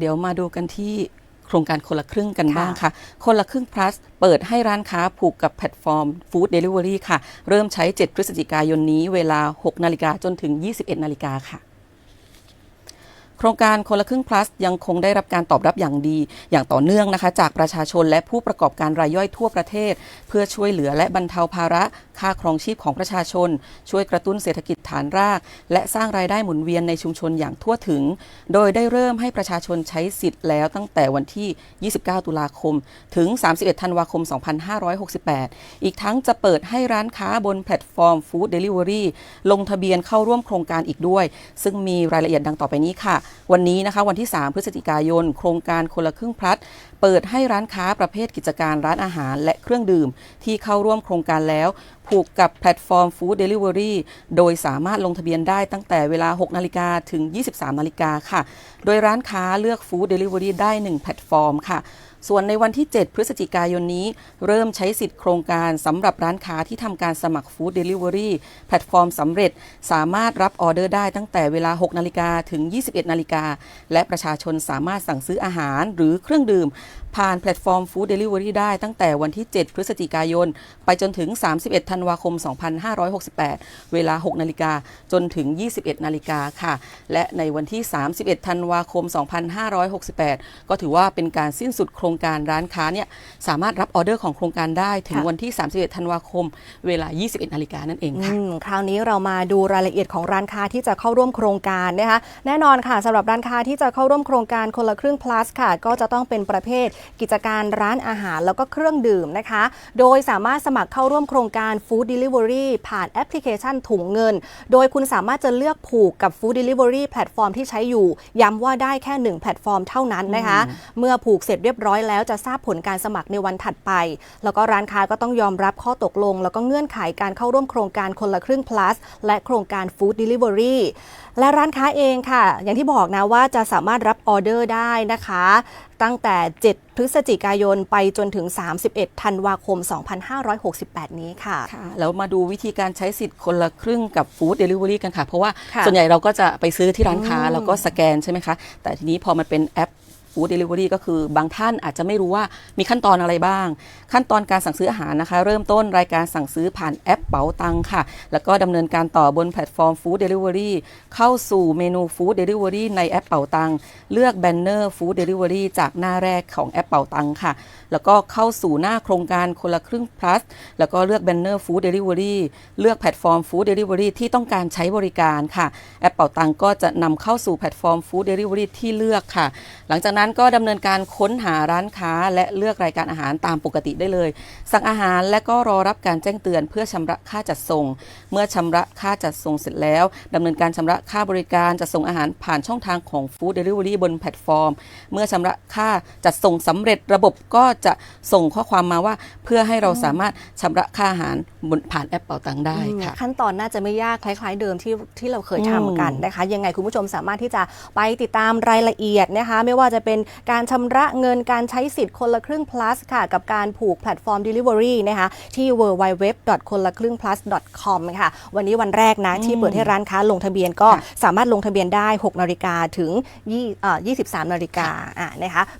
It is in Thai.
เดี๋ยวมาดูกันที่โครงการคนละครึ่งกันบ้างค่ะ คนละครึ่ง plus เปิดให้ร้านค้าผูกกับแพลตฟอร์ม Food Delivery ค่ะ เริ่มใช้ 7 พฤศจิกายนนี้เวลา 6 นาฬิกาจนถึง 21 นาฬิกาค่ะโครงการคนละครึ่ง plus ยังคงได้รับการตอบรับอย่างดี อย่างต่อเนื่องนะคะ จากประชาชนและผู้ประกอบการรายย่อยทั่วประเทศ เพื่อช่วยเหลือและบรรเทาภาระ ค่าครองชีพของประชาชน ช่วยกระตุ้นเศรษฐกิจฐานราก และสร้างรายได้หมุนเวียนในชุมชนอย่างทั่วถึง โดยได้เริ่มให้ประชาชนใช้สิทธิ์แล้วตั้งแต่วันที่ 29 ตุลาคม ถึง 31 ธันวาคม 2568 อีกทั้งจะเปิดให้ร้านค้าบนแพลตฟอร์ม Food Delivery ลงทะเบียนเข้าร่วมโครงการอีกด้วย ซึ่งมีรายละเอียดดังต่อไปนี้ค่ะ วันนี้นะคะวันที่ 3 พฤศจิกายน โครงการคนละครึ่งพลัด เปิดให้ร้านค้าประเภทกิจการร้านอาหารและเครื่องดื่ม ที่เข้าร่วมโครงการแล้ว ผูกกับแพลตฟอร์มฟู้ดเดลิเวอรี่โดยสามารถลงทะเบียนได้ตั้งแต่เวลา 6 นาฬิกาถึง 23 นาฬิกาค่ะ โดยร้านค้าเลือกฟู้ดเดลิเวอรี่ได้ 1 แพลตฟอร์มค่ะ ส่วนในวันที่ 7 พฤศจิกายนนี้ เริ่มใช้สิทธิ์โครงการสำหรับร้านค้าที่ทำการสมัคร Food Delivery แพลตฟอร์มสำเร็จสามารถรับออเดอร์ได้ตั้งแต่เวลา 6 นาฬิกาถึง 21 นาฬิกา และประชาชนสามารถสั่งซื้ออาหารหรือเครื่องดื่ม ผ่านแพลตฟอร์ม Food Delivery ได้ตั้งแต่วันที่ 7 พฤศจิกายน ไปจนถึง 31 ธันวาคม 2568 เวลา 6 นาฬิกาจนถึง 21 นาฬิกาค่ะ และในวันที่ 31 ธันวาคม 2568 ก็ถือว่าเป็นการสิ้นสุดโครงการร้านค้าเนี่ยสามารถรับออเดอร์ของโครงการได้ถึงค่ะวันที่ 31 ธันวาคม เวลา 21 นาฬิกานั่นเองค่ะอืมคราวนี้เรามาดูรายละเอียดของร้านค้าที่จะเข้าร่วมโครงการนะคะแน่นอนค่ะสำหรับร้านค้าที่จะเข้าร่วมโครงการคนละครึ่ง plus ค่ะ ก็จะต้องเป็นประเภทกิจการร้านอาหารแล้วก็เครื่องดื่มนะคะ โดยสามารถสมัครเข้าร่วมโครงการ Food Delivery ผ่านแอปพลิเคชันถุงเงิน โดยคุณสามารถจะเลือกผูกกับ Food Delivery แพลตฟอร์มที่ใช้อยู่ ย้ำว่าได้แค่ 1 แพลตฟอร์มเท่านั้นนะคะ เมื่อผูกเสร็จเรียบร้อยแล้วจะทราบผลการสมัครในวันถัดไป แล้วก็ร้านค้าก็ต้องยอมรับข้อตกลง แล้วก็เงื่อนไขการเข้าร่วมโครงการคนละครึ่ง plus และโครงการ Food Delivery และร้านค้าเองค่ะ อย่างที่บอกนะว่าจะสามารถรับออเดอร์ได้นะคะ ตั้งแต่ 7 พฤศจิกายนไปจนถึง 31 ธันวาคม 2568 นี้ค่ะค่ะ แล้วมาดูวิธีการใช้สิทธิ์คนละครึ่งกับฟู้ดเดลิเวอรี่กันค่ะ เพราะว่าค่ะส่วนใหญ่เราก็จะไปซื้อที่ร้านค้าอืมแล้วก็สแกนใช่ไหมคะ แต่ทีนี้พอมันเป็นแอป ฟู้ดเดลิเวอรี่ก็คือบางท่านอาจจะไม่รู้ว่ามีขั้นตอนอะไรบ้าง ขั้นตอนการสั่งซื้ออาหารนะคะ เริ่มต้นรายการสั่งซื้อผ่านแอปเป๋าตังค่ะ แล้วก็ดำเนินการต่อบนแพลตฟอร์มฟู้ดเดลิเวอรี่เข้าสู่เมนูฟู้ดเดลิเวอรี่ในแอปเป๋าตังเลือกแบนเนอร์ฟู้ดเดลิเวอรี่จากหน้าแรกของแอปเป๋าตังค่ะ แล้วก็เข้าสู่หน้าโครงการคนละครึ่ง plus แล้วก็เลือกแบนเนอร์ฟู้ดเดลิเวอรี่เลือกแพลตฟอร์มฟู้ดเดลิเวอรี่ที่ต้องการใช้บริการค่ะ แอปเป่าตังก็จะนำเข้าสู่แพลตฟอร์มฟู้ดเดลิเวอรี่ที่เลือกค่ะ หลังจากนั้นนั้นก็ดำเนินการค้นหาร้านค้า และเลือกรายการอาหารตามปกติได้เลย สั่งอาหารและก็รอรับการแจ้งเตือนเพื่อชำระค่าจัดส่ง เมื่อชำระค่าจัดส่งเสร็จแล้วดำเนินการชำระค่าบริการจัดส่งอาหารผ่านช่องทางของฟู้ดเดลิเวอรี่บนแพลตฟอร์ม เมื่อชำระค่าจัดส่งสำเร็จระบบก็จะส่งข้อความมาว่า เพื่อให้เราสามารถชำระค่าอาหารบนผ่านแอปเป่าตังได้ค่ะ ขั้นตอนน่าจะไม่ยากคล้าย ๆ เดิมที่ที่เราเคยอืมทำกันนะคะ ยังไงคุณผู้ชมสามารถที่จะไปติดตามรายละเอียดนะคะ ไม่ว่าจะเป็นการชำระเงินการใช้สิทธิ์คนละครึ่ง plus ค่ะ กับการผูกแพลตฟอร์ม Delivery นะคะ ที่ www คนละครึ่ง plus com ค่ะ วันนี้วันแรกนะที่เปิดให้ร้านค้าลงทะเบียนก็ค่ะสามารถลงทะเบียนได้ 6นาฬิกาถึง20เอ่อ23นาฬิกาอะนะคะ